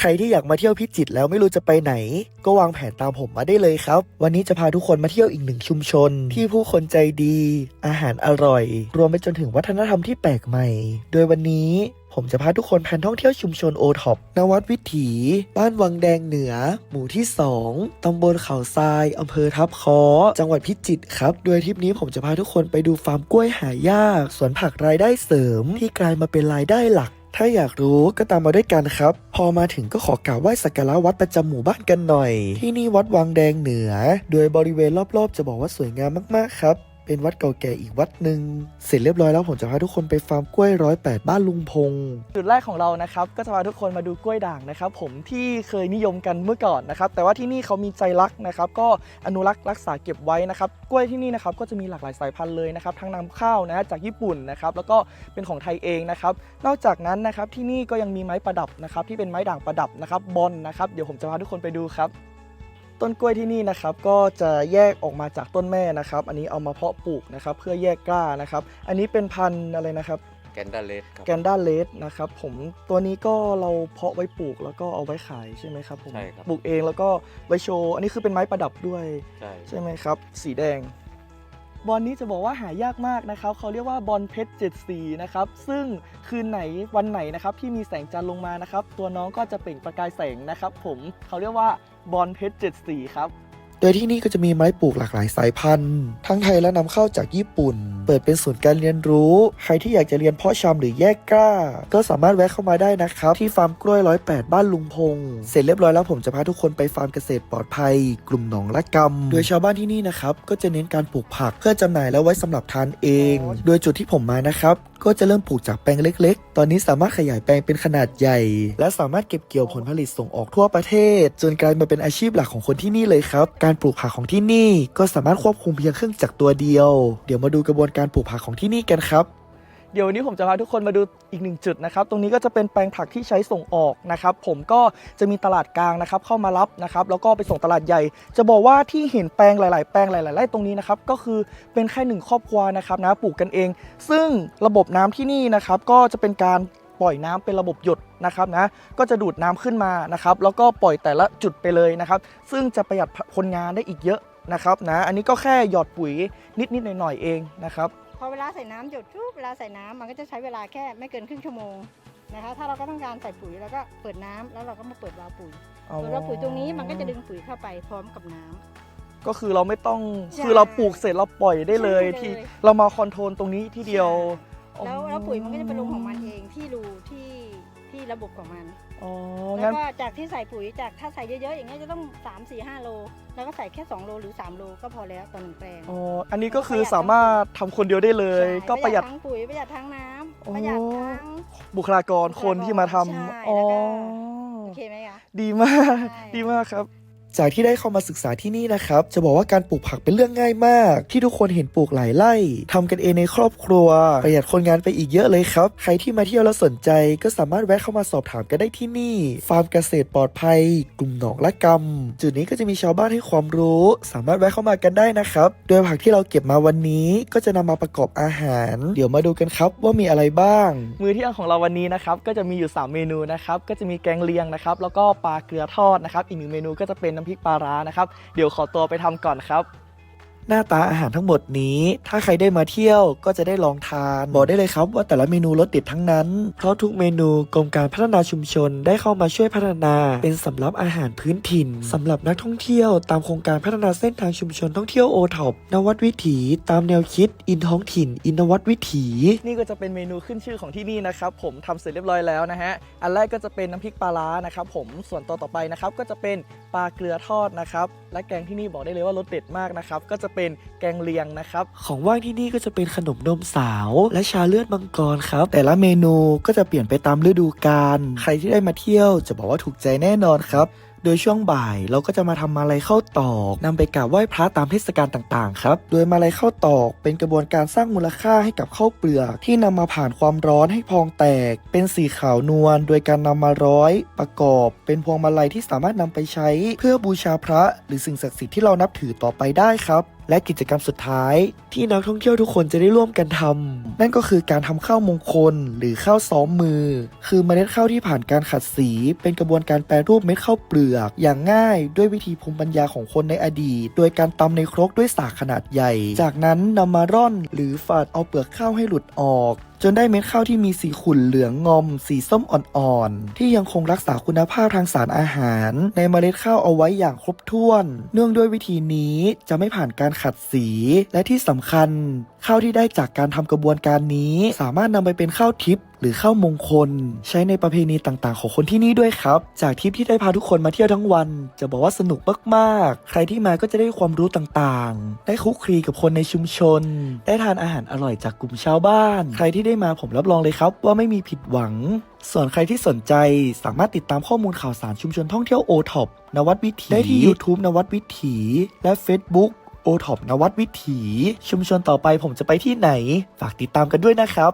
ใครที่อยากมาเที่ยวพิจิตรแล้วไม่รู้จะไปไหน ก็วางแผนตามผมมาได้เลยครับ วันนี้จะพาทุกคนมาเที่ยวอีกหนึ่งชุมชน ที่ผู้คนใจดี อาหารอร่อย รวมไปจนถึงวัฒนธรรมที่แปลกใหม่ โดยวันนี้ผมจะพาทุกคนแผนท่องเที่ยวชุมชนโอท็อปนวัดวิถี บ้านวังแดงเหนือ หมู่ที่ 2 ตำบลเขาทราย อำเภอทับคอ จังหวัดพิจิตรครับ โดยทริปนี้ผมจะพาทุกคนไปดูฟาร์มกล้วยหายาก สวนผักรายได้เสริม ที่กลายมาเป็นรายได้หลัก ถ้าอยากรู้ก็ตามมาด้วยกันครับ พอมาถึงก็ขอกราบไหว้สักการะวัดประจำหมู่บ้านกันหน่อย ที่นี่วัดวังแดงเหนือ โดยบริเวณรอบๆ จะบอกว่าสวยงามมากๆครับ เป็นวัดเก่าแก่อีกวัดหนึ่งเสร็จเรียบร้อยแล้วผมจะพาทุกคนไปฟาร์มกล้วยร้อยแปดบ้านลุงพงจุดแรกของเรานะครับก็จะพาทุกคนมาดูกล้วยด่างนะครับผมที่เคยนิยมกันเมื่อก่อนนะครับแต่ว่าที่นี่เขามีใจรักนะครับก็อนุรักษ์รักษาเก็บไว้นะครับกล้วยที่นี่นะครับก็จะมีหลากหลายสายพันธุ์เลยนะครับทั้งนำเข้านะจากญี่ปุ่นนะครับแล้วก็เป็นของไทยเองนะครับนอกจากนั้นนะครับที่นี่ก็ยังมีไม้ประดับนะครับที่เป็นไม้ด่างประดับนะครับบอลนะครับเดี๋ยวผมจะพาทุกคนไปดูครับ ต้นกล้วยที่นี่นะครับก็จะแยกออกมาจากต้นแม่นะครับ อันนี้เอามาเพาะปลูกนะครับเพื่อแยกกล้านะครับ อันนี้เป็นพันธุ์อะไรนะครับแกนดาเลสครับแกนด้าเลสนะครับผมตัวนี้ก็เราเพาะไว้ปลูกแล้วก็เอาไว้ขายใช่ไหมครับผมใช่ครับปลูกเองแล้วก็ไว้โชว์ อันนี้คือเป็นไม้ประดับด้วยใช่ ใช่ไหมครับ สีแดง บอลนี้จะบอกว่าหายากมากนะครับเขาเรียกว่าบอลเพชรเจ็ดสีนะครับซึ่งคืนไหนวันไหนนะครับที่มีแสงจันทร์ลงมานะครับตัวน้องก็จะเปล่งประกายแสงนะครับผมเขาเรียกว่าบอลเพชรเจ็ดสีครับ โดยที่นี่ก็จะมีไม้ปลูกหลากหลายสายพันธุ์ ทั้งไทยและนำเข้าจากญี่ปุ่น เปิดเป็นศูนย์การเรียนรู้ ใครที่อยากจะเรียนเพาะชำหรือแยกกล้า ก็สามารถแวะเข้ามาได้นะครับ ที่ฟาร์มกล้วยร้อยแปดบ้านลุงพง เสร็จเรียบร้อยแล้วผมจะพาทุกคนไปฟาร์มเกษตรปลอดภัย กลุ่มหนองละกำโดยชาวบ้านที่นี่นะครับก็จะเน้นการปลูกผักเพื่อจำหน่ายและไว้สำหรับทานเอง โดยจุดที่ผมมานะครับก็จะเริ่มปลูกจากแปลงเล็ก ๆ ตอนนี้สามารถขยายแปลงเป็นขนาดใหญ่ และสามารถเก็บเกี่ยวผลผลิตส่งออกทั่วประเทศ จนกลายมาเป็นอาชีพหลักของคนที่นี่เลยครับการปลูกผักของที่นี่ก็สามารถควบคุมเพียงเครื่องจักรตัวเดียว เดี๋ยวมาดูกระบวนการปลูกผักของที่นี่กันครับ เดี๋ยววันนี้ผมจะพาทุกคนมาดูอีกหนึ่งจุดนะครับ ตรงนี้ก็จะเป็นแปลงผักที่ใช้ส่งออกนะครับ ผมก็จะมีตลาดกลางนะครับ เข้ามารับนะครับ แล้วก็ไปส่งตลาดใหญ่ จะบอกว่าที่เห็นแปลงหลาย ๆ แปลงหลาย ๆ ไร่ตรงนี้นะครับ ก็คือเป็นแค่หนึ่งครอบครัวนะครับนะปลูกกันเอง ซึ่งระบบน้ำที่นี่นะครับ ก็จะเป็นการ ปล่อยน้ำเป็นระบบหยดนะครับนะก็จะดูดน้ำขึ้นมานะครับแล้วก็ปล่อยแต่ละจุดไปเลยนะครับซึ่งจะประหยัดคนงานได้อีกเยอะนะครับนะอันนี้ก็แค่หยอดปุ๋ยนิดๆหน่อยๆเองนะครับพอเวลาใส่น้ำหยดทุบเวลาใส่น้ำมันก็จะใช้เวลาแค่ไม่เกินครึ่งชั่วโมงนะคะถ้าเราก็ต้องการใส่ปุ๋ยเราก็เปิดน้ำแล้วเราก็มาเปิดวาล์วปุ๋ยเปิดวาล์วปุ๋ยตรงนี้มันก็จะดึงปุ๋ยเข้าไปพร้อมกับน้ำก็คือเราไม่ต้องใช่คือเราปลูกเสร็จเราปล่อยได้เลยใช่ที่เลยเรามาคอนโทรลตรงนี้ที่เดียว แล้วแล้วปุ๋ยมันก็จะไปลงของมันเองที่รูที่ที่ระบบของมัน อ๋อแล้งั้วนก็จากที่ใส่ปุ๋ยจากถ้าใส่เยอะๆอย่างเงี้ยจะต้อง 3 4 5 โล แล้วก็ใส่แค่ 2 โลหรือ 3 โลก็พอแล้วต่อหนึ่งแปลง อ๋ออันนี้ก็คือสามารถทำคนเดียวได้เลย ใช่ก็ประหยัด ทั้งปุ๋ยประหยัดทั้งน้โอ้ำประหยัดทั้ง บุคลากรคนที่มาทใช่ำอ๋อแล้วก็โอเคไหมคะ ดีมาก ใช่ ดีมากครับ จากที่ได้เข้ามาศึกษาที่นี่นะครับ จะบอกว่าการปลูกผักเป็นเรื่องง่ายมาก ที่ทุกคนเห็นปลูกหลายไร่ทำกันเองในครอบครัว ประหยัดคนงานไปอีกเยอะเลยครับ ใครที่มาเที่ยวแล้วสนใจก็สามารถแวะเข้ามาสอบถามกันได้ที่นี่ ฟาร์มเกษตรปลอดภัย กลุ่มหนองละกำจุดนี้ก็จะมีชาวบ้านให้ความรู้ สามารถแวะเข้ามากันได้นะครับ โดยผักที่เราเก็บมาวันนี้ก็จะนำมาประกอบอาหาร เดี๋ยวมาดูกันครับว่ามีอะไรบ้าง มื้อเที่ยงของเราวันนี้นะครับก็จะมีอยู่ 3 เมนูนะครับก็จะมีแกงเลียงนะครับแล้วก็ปลาเกลือทอดนะครับอีกหนึ่งเมนูก็จะเป็นน้ำพริกปลาร้านะครับ เดี๋ยวขอตัวไปทำก่อนครับ หน้าตาอาหารทั้งหมดนี้ ถ้าใครได้มาเที่ยวก็จะได้ลองทาน บอกได้เลยครับว่าแต่ละเมนูรสเด็ดทั้งนั้น เพราะทุกเมนูกรมการพัฒนาชุมชนได้เข้ามาช่วยพัฒนา เป็นสำรับอาหารพื้นถิ่นสำหรับนักท่องเที่ยวตามโครงการพัฒนาเส้นทางชุมชนท่องเที่ยวโอท็อปนวัดวิถี ตามแนวคิด อินท้องถิ่น อินวัดวิถี นี่ก็จะเป็นเมนูขึ้นชื่อของที่นี่นะครับผมทำเสร็จเรียบร้อยแล้วนะฮะอันแรกก็จะเป็นน้ำพริกปลาร้านะครับผมส่วนตัวต่อไปนะครับก็จะเป็นปลาเกลือทอดนะครับและแกงที่นี่บอกได้เลยว่ารสเด็ดมากนะครับก็จะเป็นแกงเลียงนะครับ ของว่างที่นี่ก็จะเป็นขนมนมสาว และชาเลือดมังกรครับ แต่ละเมนูก็จะเปลี่ยนไปตามฤดูกาลใครที่ได้มาเที่ยวจะบอกว่าถูกใจแน่นอนครับโดยช่วงบ่ายเราก็จะมาทำมาลัยข้าวตอกนำไปกราบไหว้พระตามเทศกาลต่างๆ ครับ โดยมาลัยข้าวตอกเป็นกระบวนการสร้างมูลค่าให้กับข้าวเปลือก ที่นำมาผ่านความร้อนให้พองแตก เป็นสีขาวนวลโดยการนำมาร้อย ประกอบ เป็นพวงมาลัยที่สามารถนำไปใช้ เพื่อบูชาพระหรือสิ่งศักดิ์สิทธิ์ที่เรานับถือต่อไปได้ครับ และกิจกรรมสุดท้ายที่นักท่องเที่ยวทุกคนจะได้ร่วมกันทำนั่นก็คือการทำข้าวมงคล หรือข้าวซ้อมมือ คือเมล็ดข้าวที่ผ่านการขัดสี เป็นกระบวนการแปรรูปเม็ดข้าวเปลือก อย่างง่ายด้วยวิธีภูมิปัญญาของคนในอดีต โดยการตำในครกด้วยสากขนาดใหญ่ จากนั้นนำมาร่อนหรือฝาดเอาเปลือกข้าวให้หลุดออก จนได้เม็ดข้าวที่มีสีขุ่นเหลืองงอม สีส้มอ่อนๆ ที่ยังคงรักษาคุณภาพทางสารอาหาร ในเมล็ดข้าวเอาไว้อย่างครบถ้วน เนื่องด้วยวิธีนี้จะไม่ผ่านการขัดสี และที่สำคัญ ข้าวที่ได้จากการทำกระบวนการนี้ สามารถนำไปเป็นข้าวทิพย์ หรือข้าวมงคล ใช้ในประเพณีต่างๆ ของคนที่นี่ด้วยครับ จากทริปที่ได้พาทุกคนมาเที่ยวทั้งวัน จะบอกว่าสนุกมากๆ ใครที่มาก็จะได้ความรู้ต่างๆ ได้คุกคีกับคนในชุมชน ได้ทานอาหารอร่อยจากกลุ่มชาวบ้าน ใครที่ได้มาผมรับรองเลยครับ ว่าไม่มีผิดหวัง ส่วนใครที่สนใจสามารถติดตามข้อมูลข่าวสารชุมชนท่องเที่ยวโอท็อปนวัดวิถีได้ที่ YouTube นวัดวิถี และ Facebook โอท็อปนวัดวิถี ชุมชนต่อไปผมจะไปที่ไหน ฝากติดตามกันด้วยนะครับ